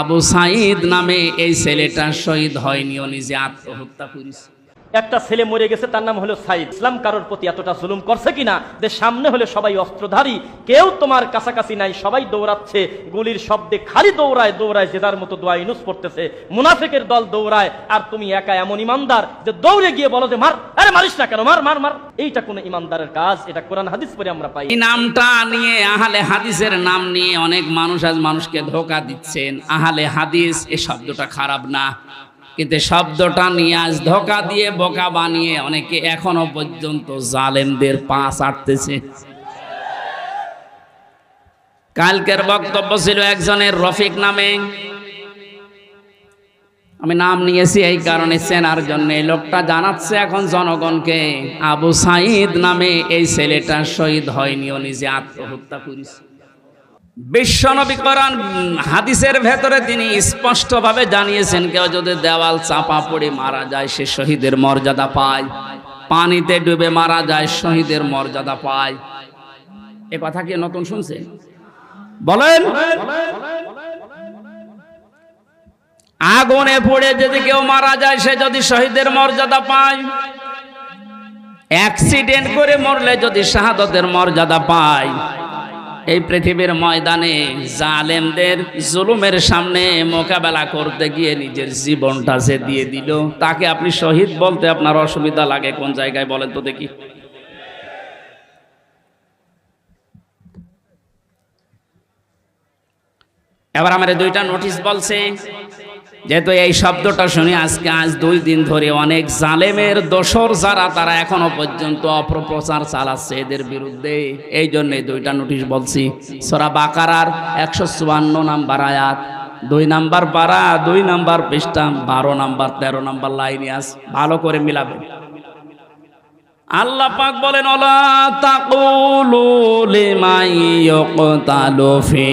আবু সাইদ নামে এই ছেলেটা শহীদ হয়নি ও নিজে আত্মহত্যা করেছে। একটা ছেলে মরে গেছে, তার নাম হলো সাইদ। ইসলাম কারোর প্রতি এতটা জুলুম করছে কিনা? যে সামনে হলে সবাই অস্ত্রধারী, কেউ তোমার কাছাকাছি নাই, সবাই দৌড়াচ্ছে, গুলির শব্দে খালি দৌড়ায় দৌড়ায় যার মতো দোয়া ইনুস পড়তেছে। মুনাফিকের দল দৌড়ায়, আর তুমি একা এমন ইমানদার যে দৌড়ে গিয়ে বলো যে, মার, আরে মারিস না কেন, মার মার মার। এইটা কোন ইমানদারের কাজ, এটা কোরআন হাদিস পরে আমরা পাই। নামটা নিয়ে আহালে হাদিসের নাম নিয়ে অনেক মানুষ আজ মানুষকে ধোকা দিচ্ছেন। আহালে হাদিস এই শব্দটা খারাপ না। কিন্তু শব্দটা নিয়ে আজ ধোকা দিয়ে বোকা বানিয়ে অনেকে এখনও পর্যন্ত জালেমদের পা চাটতেছে কালকের বক্তব্য ছিল একজনের রফিক নামে। আমি নাম নিয়েছি এই কারণে চেনার জন্য এই লোকটা জানাচ্ছে এখন জনগণকে। আবু সাইদ নামে এই ছেলেটা শহীদ হয়নি, ও নিজে আত্মহত্যা করেছে। বিশ্বনবী কোরআন হাদিসের ভেতরে তিনি স্পষ্টভাবে জানিয়েছেন, কেউ যদি দেওয়াল চাপা পড়ে মারা যায়, সে শহীদের মর্যাদা পায়। পানিতে ডুবে মারা যায়, শহীদের মর্যাদা পায়। এ কথা কি নতুন শুনছেন বলেন। আগুনে পড়ে যদি কেউ মারা যায়, সে যদি শহীদের মর্যাদা পায়। অ্যাক্সিডেন্ট করে মরলে যদি শাহাদতের মর্যাদা পায়। এই পৃথিবীর ময়দানে জালেমদের জুলুমের সামনে মোকাবেলা করতে গিয়ে নিজের জীবনটা যে দিয়ে দিল। তাকে আপনি শহীদ বলতে আপনার অসুবিধা লাগে কোন জায়গায় বলেন তো দেখি। এবার আমার দুইটা নোটিশ বলছে যেহেতু এই শব্দটা শুনি আজকে আজ দুই দিন ধরে অনেক জালেমের দোসর যারা, তারা এখনও পর্যন্ত অপপ্রচার চালাচ্ছে এদের বিরুদ্ধে। এই জন্য দুইটা নোটিশ বলছি। সরা বাকারার একশো চুয়ান্ন নাম্বার আয়াত। দুই নাম্বার পারা, দুই নাম্বার পৃষ্ঠা, বারো নাম্বার, তেরো নাম্বার লাইনে আস। ভালো করে মিলাবে আল্লাহ পাক বলেন, ওলা তাকুলু লিমান ইয়াকতালু ফি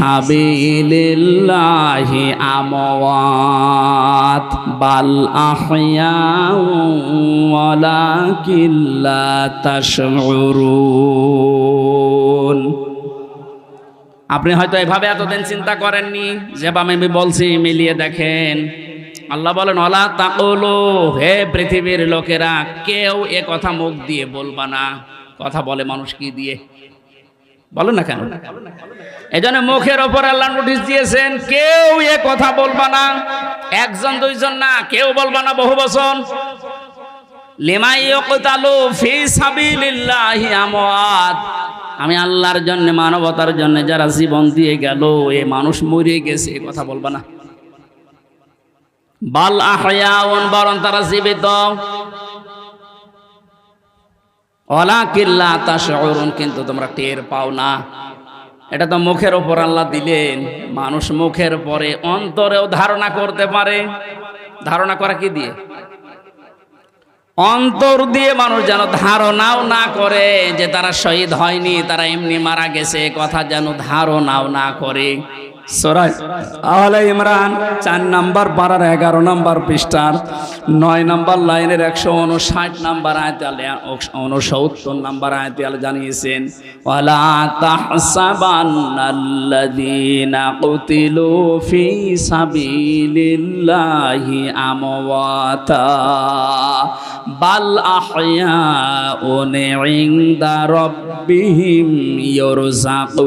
সাবিলিল্লাহি আমওয়াত, বাল আহয়াউ ওয়ালাকিন তাশউরুন। আপনি হয়তো এভাবে এতদিন চিন্তা করেননি যেভাবে আমি বলছি, মিলিয়ে দেখেন আল্লাহ বলেন অলা তাকলো, হে পৃথিবীর লোকেরা, কেউ এ কথা মুখ দিয়ে বলবা না। কথা বলে মানুষ কি দিয়ে? বলো না কেন? এই জন্য মুখের ওপর আল্লাহ নোটিশ দিয়েছেন, কেউ এ কথা বলবা না। একজন, দুইজন না, কেউ বলবা না বহু বছর আমি আল্লাহর জন্য, মানবতার জন্য যারা জীবন দিয়ে গেল, এ মানুষ মরে গেছে কথা বলবা না। বাল আহয়াউন বরং তারা জীবিত। অলা কিল্লা তাশউরুন, কিন্তু তোমরা টের পাও না। এটা তো মুখের ওপর আল্লাহ দিলেন। মানুষ মুখের পরে অন্তরেও ধারণা করতে পারে। ধারণা করা কি দিয়ে? অন্তর দিয়ে মানুষ যেন ধারণাও না করে যে তারা শহীদ হয়নি, তারা এমনি মারা গেছে, কথা যেন ধারণাও না করে। সরাই আহলে ইমরান চার নাম্বার পাড়ার এগারো নাম্বার পৃষ্ঠার নয় নাম্বার লাইনের একশো উনষাট নাম্বার আয়তালে উনসত্তর নাম্বার আয়তালে জানিয়েছেন, ওয়ালা তাহসাবান্নাল্লাযীনা কুতিলু ফি সাবিলিল্লাহি আমওয়াতা, বাল আহয়াউন ইনদা রাব্বিহিম ইরযাকুন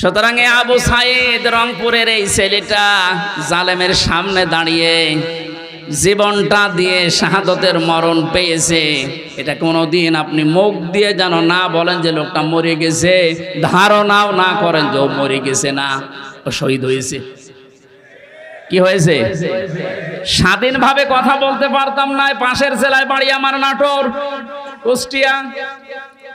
সুতরাং আবু সাইদ রংপুরের এই ছেলেটা জালেমের সামনে দাঁড়িয়ে জীবনটা দিয়ে শাহাদতের মরণ পেয়েছে। এটা কোনোদিন আপনি মুখ দিয়ে যেন না বলেন যে লোকটা মরে গেছে। ধারণাও না করেন যে ও মরে গেছে না, ও শহীদ হয়েছে। কি হয়েছে? স্বাধীনভাবে কথা বলতে পারতাম না পাশের জেলায় বাড়ি আমার নাটোর, কুষ্টিয়া।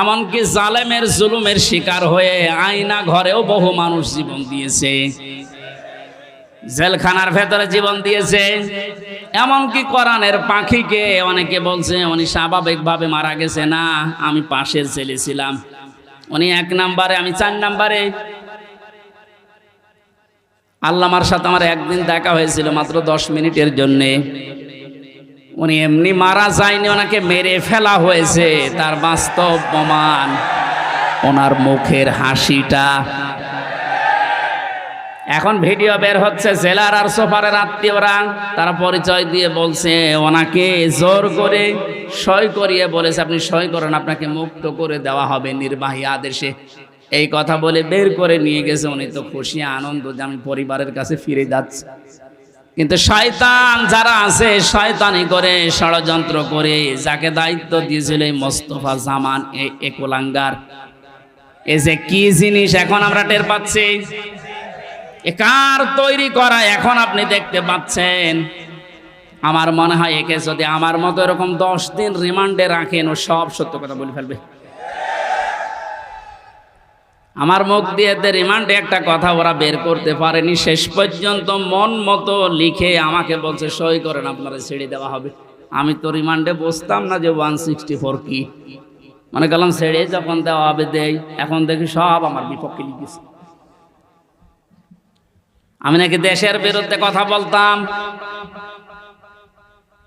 এমনকি জালেমের জুলুমের শিকার হয়ে আয়না ঘরেও বহু মানুষ জীবন দিয়েছে। জেলখানার ভেতরে জীবন দিয়েছে। এমনকি কোরআনের পাখিকে অনেকে বলছে, উনি স্বাভাবিকভাবে মারা গেছে। না, আমি পাশের ছেলে ছিলাম। উনি এক নাম্বারে, আমি চার নাম্বারে। আল্লামার সাথে আমার একদিন দেখা হয়েছিল মাত্র দশ মিনিটের জন্যে। উনি এমনি মারা যায়নি, ওনাকে মেরে ফেলা হয়েছে। তার বাস্তব প্রমাণ, ওনার মুখের হাসিটা। এখন ভিডিও বের হচ্ছে জেলার আর সোফারের আত্মীয়রা, তারা পরিচয় দিয়ে বলছে, ওনাকে জোর করে সই করিয়ে বলেছে, আপনি সই করেন, আপনাকে মুক্ত করে দেওয়া হবে নির্বাহী আদেশে। এই কথা বলে বের করে নিয়ে গেছে। উনি তো খুশি, আনন্দ যে আমি পরিবারের কাছে ফিরে যাচ্ছি। কিন্তু শয়তান যারা আছে, শয়তানি করে ষড়যন্ত্র করে, যাকে দায়িত্ব দিয়েছিল এই মোস্তফা জামান, এই একলাঙ্গার। এই যে কি জিনিস এখন আমরা টের পাচ্ছি? এ কার তৈরি করা এখন আপনি দেখতে পাচ্ছেন? আমার মনে হয় একে যদি আমার মতো এরকম দশ দিন রিমান্ডে রাখেন, ও সব সত্য কথা বলে ফেলবে। আমার মুখ দিয়ে এতে রিমান্ডে একটা কথা ওরা বের করতে পারেনি, শেষ পর্যন্ত মন মতো লিখে আমাকে বলছে, সই করেন, আপনারা ছেড়ে দেওয়া হবে। আমি তো রিমান্ডে বসতাম না যে ওয়ান সিক্সটি ফোর কি। মনে করলাম, ছেড়ে যখন দেওয়া হবে দেয় এখন দেখি সব আমার বিপক্ষে লিখেছে। আমি নাকি দেশের বিরুদ্ধে কথা বলতাম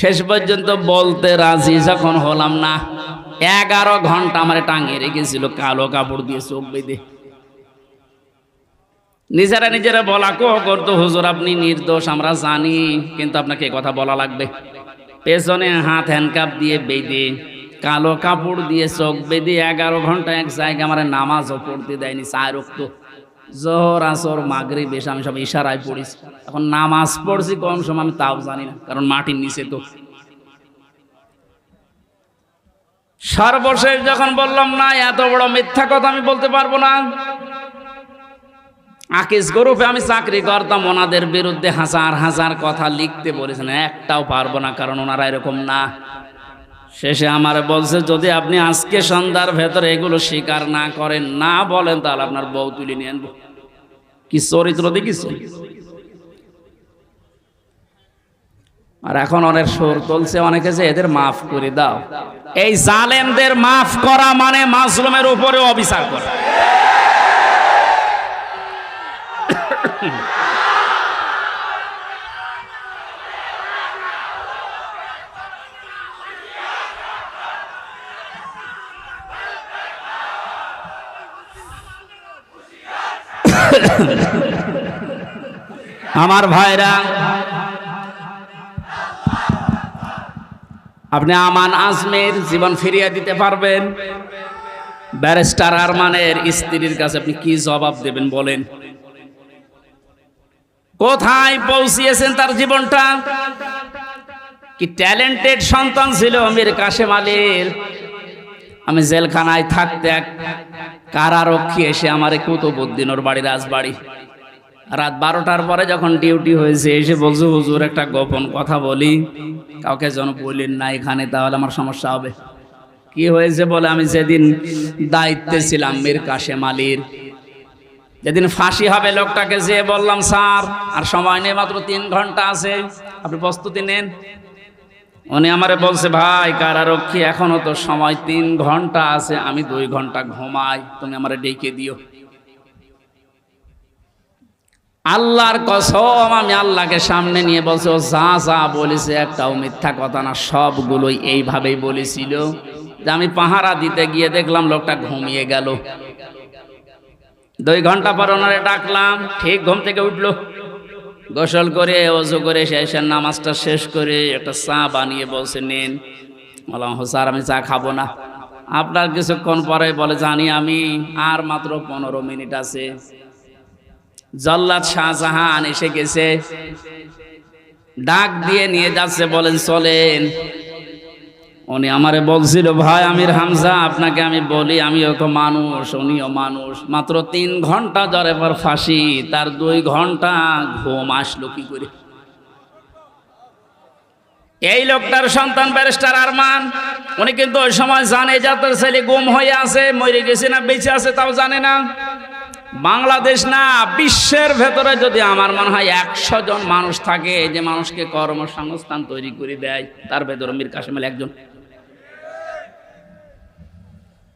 শেষ পর্যন্ত বলতে রাজি যখন হলাম না, এগারো ঘণ্টা আমার টাঙিয়ে রেখেছিল, কালো কাপড় দিয়ে চোখ বেঁধে। নিজেরা নিজেরা বলা, কো করতো হুজুর, আপনি নির্দোষ, আমরা জানি, কিন্তু আপনাকে কথা বলা লাগবে। পেছনে হাত হ্যান্ডকাপ দিয়ে বেঁধে, কালো কাপড় দিয়ে চোখ বেঁধে, এগারো ঘণ্টা এক জায়গায় আমার নামাজও পড়তে দেয়নি চায় রক্ত। জোহর, আসর মাগরি বেশ আমি সব ইশারায় পড়িছি। এখন নামাজ পড়ছি কোন সময়, আমি তাও জানি না, কারণ মাটির নিচে তো। সর্বশেষ যখন বললাম, না, এত বড় মিথ্যা কথা আমি বলতে পারব না। আকিস গ্রুপে আমি চাকরি করতাম, ওনাদের বিরুদ্ধে হাজার হাজার কথা লিখতে বলেছেন, একটাও পারব না, কারণ ওনারা এরকম না। শেষে আমার বলছে, যদি আপনি আজকে সন্ধ্যার ভেতরে এগুলো স্বীকার না করেন, না বলেন, তাহলে আপনার বউ তুলে নিয়ে আনব। কি চরিত্র দেখিস আর এখন অনেক সুর চলছে অনেকে যে এদের মাফ করে দাও। এই জালেমদের মাফ করা মানে মাসলুমের উপরে অবিচার করা। আমার ভাইরা, আপনি আমান আজমের জীবন ফিরিয়ে দিতে পারবেন। ব্যারিস্টার আরমানের স্ত্রীর কাছে আপনি কি জবাব দেবেন বলেন। কোথায় পৌঁছিয়েছেন তার জীবনটা? কি ট্যালেন্টেড সন্তান ছিল মীর কাশেম আলীর? আমি জেলখানায় থাকতে এক কারারক্ষী এসে আমার কুতুবুদ্দিন ওর বাড়ি রাজবাড়ি রাত বারোটার পরে যখন ডিউটি হয়েছে, এসে বলছে, হুজুর, একটা গোপন কথা বলি। কাউকে যেন বললেন না এখানে, তাহলে আমার সমস্যা হবে। কি হয়েছে বলে, আমি যেদিন দায়িত্বে ছিলাম, মীর কাশেম আলীর, যেদিন ফাঁসি হবে লোকটাকে, যেয়ে বললাম, স্যার, আর সময় নেই, মাত্র তিন ঘণ্টা আছে। আপনি প্রস্তুতি নেন। উনি আমারে বলছে, ভাই, কারারক্ষী, এখনও তো সময় তিন ঘণ্টা আছে, আমি দুই ঘণ্টা ঘুমাই, তুমি আমারে ডেকে দিও। আল্লাহর কসম, আমি আল্লাহকে সামনে নিয়ে বলছে, ও যা যা বলেছে, একটাও মিথ্যা কথা না, সবগুলোই এইভাবেই বলেছিল। যে আমি পাহারা দিতে গিয়ে দেখলাম লোকটা ঘুমিয়ে গেল। দুই ঘণ্টা পর ওনারে ডাকলাম, ঠিক ঘুম থেকে উঠল। গোসল করে, অজু করে শেষের নামাজটা শেষ করে একটা চা বানিয়ে বলছে, নিন। বললাম, "হো, স্যার, আমি চা খাব না। আপনার কিছুক্ষণ পরে বলে, জানি আমি, আর মাত্র পনেরো মিনিট আছে। জল্লাদ শাহজাহান এসে গেছে। ডাক দিয়ে নিয়ে যাচ্ছে, বলেন, চলেন। উনি আমারে বলছিল, ভাই, আমির হামজা, আপনাকে আমি বলি, আমিও তো মানুষ, উনিও মানুষ। মাত্র তিন ঘণ্টা জ্বরে পর ফাঁসি, তার দুই ঘণ্টা ঘুম আসলো কি করে? এই লোকটার সন্তান ব্যারিস্টার আরমান। উনি কিন্তু ওই সময় জানে যে তার ছেলে গুম হয়ে আছে, মরে গেছে না বেঁচে আছে, তাও জানে না। বাংলাদেশ না, বিশ্বের ভেতরে যদি আমার মনে হয় একশো জন মানুষ থাকে যে মানুষকে কর্মসংস্থান তৈরি করে দেয়, তার ভেতরে মীর কাশেমেল একজন।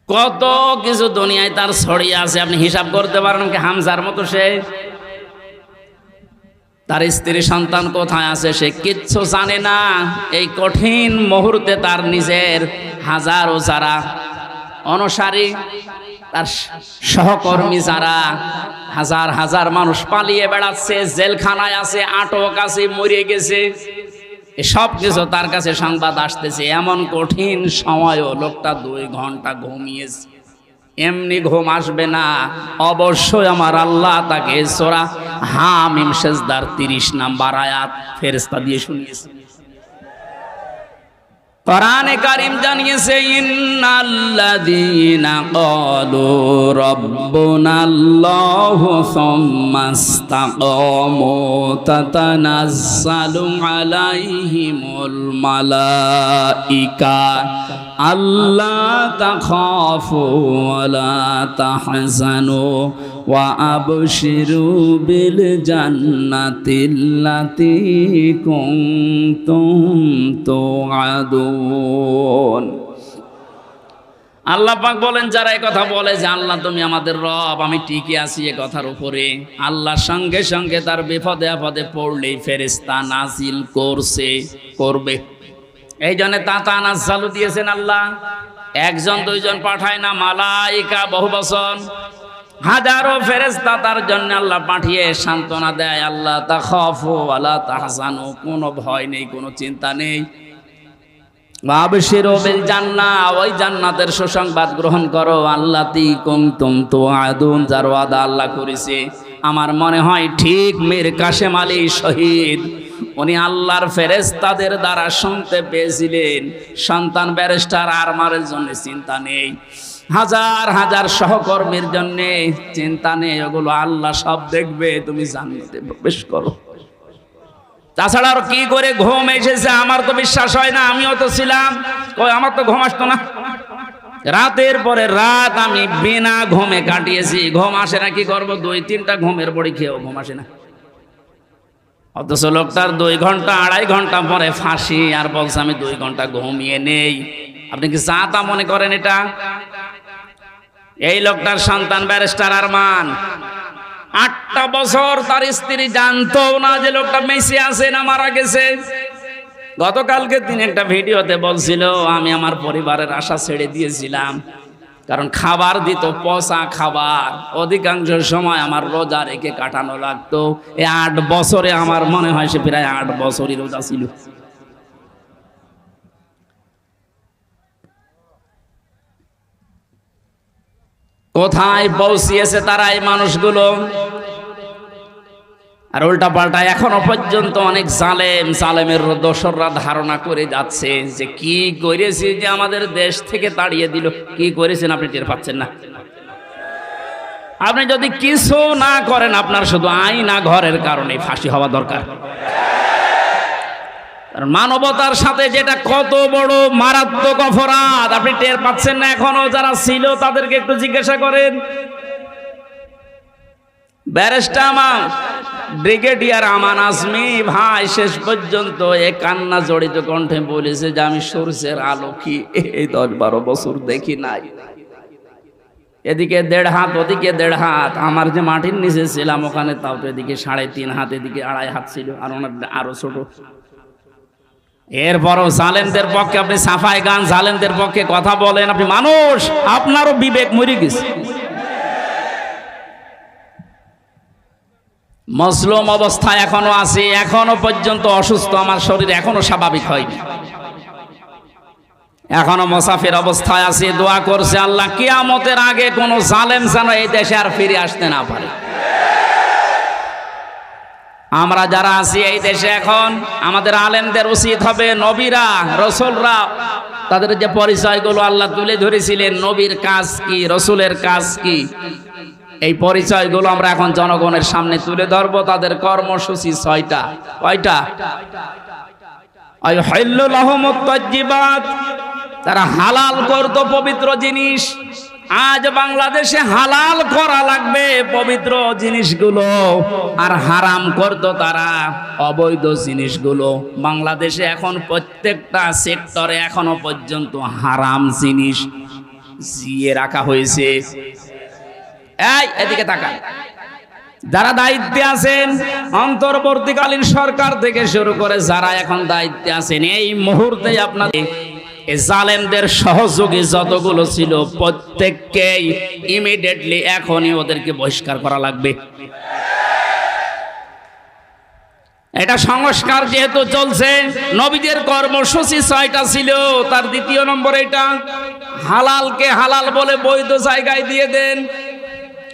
কত কিছু দুনিয়ায় তার ছড়িয়ে আছে, আপনি হিসাব করতে পারেন কি হামজার মতো সে? তার স্ত্রী সন্তান কোথায় আছে সে কিচ্ছু জানে না। এই কঠিন মুহূর্তে তার নিজের হাজারো যারা অনুসারী তার সহকর্মী যারা হাজার হাজার মানুষ পালিয়ে বেড়াচ্ছে, জেলখানায় আছে, আটক আছে, মরে গেছে সব কিছু তার কাছে সংবাদ আসতেছে। এমন কঠিন সময়ও লোকটা দুই ঘণ্টা ঘুমিয়েছে। এমনি ঘুম আসবে না। অবশ্যই আমার আল্লাহ তাকে সোরা হামিম সেজদার তিরিশ নাম্বার আয়াত ফেরেস্তা দিয়ে শুনিয়েছে। কোরআনে কারিম জানিয়েছে, ইন্নাল্লাযীনা ক্বালু রাব্বুনাল্লাহু সুম্মা ইসতাকামু তাতানাজ্জালু আলাইহিমুল মালাইকা আল্লা তাখাফু ওয়া লা তাহজানু আবশিরু বিল জান্নাতিল্লাতী কুনতুম তুআদুন আল্লাহ পাক বলেন, যারা কথা বলে যে, আল্লাহ, তুমি আমাদের রব, আমি টিকে আছি এ কথার উপরে। আল্লাহর সঙ্গে সঙ্গে তার বিপদে আপদে পড়লেই ফেরেস্তা নাজিল করছে, করবে। এই জন্য তাতা নাজালু দিয়েছেন আল্লাহ। একজন, দুইজন পাঠায় না, মালাইকা বহু বছর হাজারো ফেরেস্তা তার জন্য আল্লাহ পাঠিয়ে সান্ত্বনা দেয় আল্লাহ তা খফু আল্লাহ তাহসানু কোনো ভয় নেই, কোনো চিন্তা নেই। ওই জান্নাতের সুসংবাদ গ্রহণ করো। আল্লাতি কুনতুম তুআদুন, যার ওয়াদা আল্লাহ করেছে। আমার মনে হয় ঠিক মীর কাশেম আলী শহীদ, উনি আল্লাহর ফেরেশতাদের দ্বারা শুনতে পেয়েছিলেন। সন্তান ব্যারিস্টার আরমারের জন্য চিন্তা নেই। হাজার হাজার সহকর্মীর জন্য চিন্তা নেই ওগুলো আল্লাহ সব দেখবে, তুমি জান্নাতে প্রবেশ করো। তাছাড়া আর কি করে ঘুম এসেছে আমার তো বিশ্বাস হয় না, আমিও তো ছিলাম। কই, আমার তো ঘুম আসতো না। রাতের পরে রাত আমি বিনা ঘুমে কাটিয়েছি, ঘুম আসে না, কি করব? দুই তিনটা ঘুমের বড়ি খেয়েও ঘুম আসে না। অথচ লোকটার দুই ঘণ্টা, আড়াই ঘণ্টা পরে ফাঁসি, আর বলছে, আমি দুই ঘণ্টা ঘুমিয়ে নেই। আপনি কি চা তা মনে করেন এটা? এই লোকটার সন্তান ব্যারিস্টার আরমান। আটটা বছর তার স্ত্রী জানতো না যে লোকটা মেসি আছে না মারা গেছে। গতকালকে তিনি একটা ভিডিওতে বলছিল, আমি আমার পরিবারের আশা ছেড়ে দিয়েছিলাম, কারণ খাবার দিত, পচা খাবার। অধিকাংশ সময় আমার রোজা রেখে কাটানো লাগতো। এই আট বছরে আমার মনে হয় সে প্রায় আট বছরই রোজা ছিল। কোথায় পৌঁছিয়েছে তারা এই মানুষগুলো? আর উল্টা পাল্টা এখনও পর্যন্ত অনেক জালেম, জালেমের দোসররা ধারণা করে যাচ্ছে যে কি করেছি যে আমাদের দেশ থেকে তাড়িয়ে দিল। কি করেছেন আপনি টের পাচ্ছেন না? আপনি যদি কিছু না করেন, আপনার শুধু আইনা ঘরের কারণে ফাঁসি হওয়া দরকার। মানবতার সাথে যেটা কত বড় মারাত্মক অপরাধ, আপনি টের পাচ্ছেন না এখনও, যারা ছিল তাদেরকে একটু জিজ্ঞাসা করেন। ব্যারেস্টা আমার, ব্রিগেডিয়ার আমান আজমি ভাই শেষ পর্যন্ত এ কান্না জড়িত কণ্ঠে বলেছে যে আমি সূর্যের আলো কি এই দশ বারো বছর দেখি নাই। এদিকে দেড় হাত, ওদিকে দেড় হাত, আমার যে মাটির নিচে ছিলাম, ওখানে তাও তো এদিকে সাড়ে তিন হাত, এদিকে আড়াই হাত ছিল, আর ওনার আরও ছোট। এরপরও জালেমদের পক্ষে আপনি সাফাই গান, জালেমদের পক্ষে কথা বলেন, আপনি মানুষ, আপনারও বিবেক মরে গেছে। মজলুম অবস্থায় এখনও আছে, এখনও পর্যন্ত অসুস্থ, আমার শরীর এখনও স্বাভাবিক হয়নি। এখনও মোসাফির অবস্থায় আছে, দোয়া করছে আল্লাহ, কিয়ামতের আগে কোনো জালেম যেন এই দেশে আর ফিরে আসতে না পারে। আমরা যারা আছি এই দেশে এখন, আমাদের আলেমদের উচিত হবে নবীরা, রসুলরা। তাদের যে পরিচয়গুলো আল্লাহ তুলে ধরেছিলেন, নবীর কাজ কি, রসুলের কাজ কি, এই পরিচয়গুলো আমরা এখন জনগণের সামনে তুলে ধরবো। তাদের কর্মসূচি ছয়টা। কয়টা। তারা হালাল করত পবিত্র জিনিস। আজ বাংলাদেশে হালাল করা লাগবে পবিত্র জিনিসগুলো। আর হারাম করত তারা অবৈধ জিনিসগুলো। বাংলাদেশে এখন প্রত্যেকটা সেক্টরে এখনও পর্যন্ত হারাম জিনিস জিয়ে রাখা হয়েছে। এই, এদিকে তাকান। যারা দায়িত্বে আছেন, অন্তর্বর্তীকালীন সরকার থেকে শুরু করে যারা এখন দায়িত্বে আছেন, এই মুহূর্তে আপনাদের এই জালেমদের সহযোগী যতগুলো ছিল, প্রত্যেককেই ইমিডিয়েটলি এখনই ওদেরকে বহিষ্কার করা লাগবে। এটা সংস্কার যেহেতু চলছে, নবীদের কর্মসূচি ছয়টা ছিল, তার দ্বিতীয় নম্বর এটা, হালালকে হালাল বলে বৈধ জায়গায় দিয়ে দেন।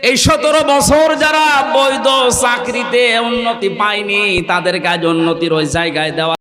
এই সতেরো বছর যারা বৈধ চাকরিতে উন্নতি পায়নি তাদের কাজ উন্নতির ওই জায়গায় দেওয়া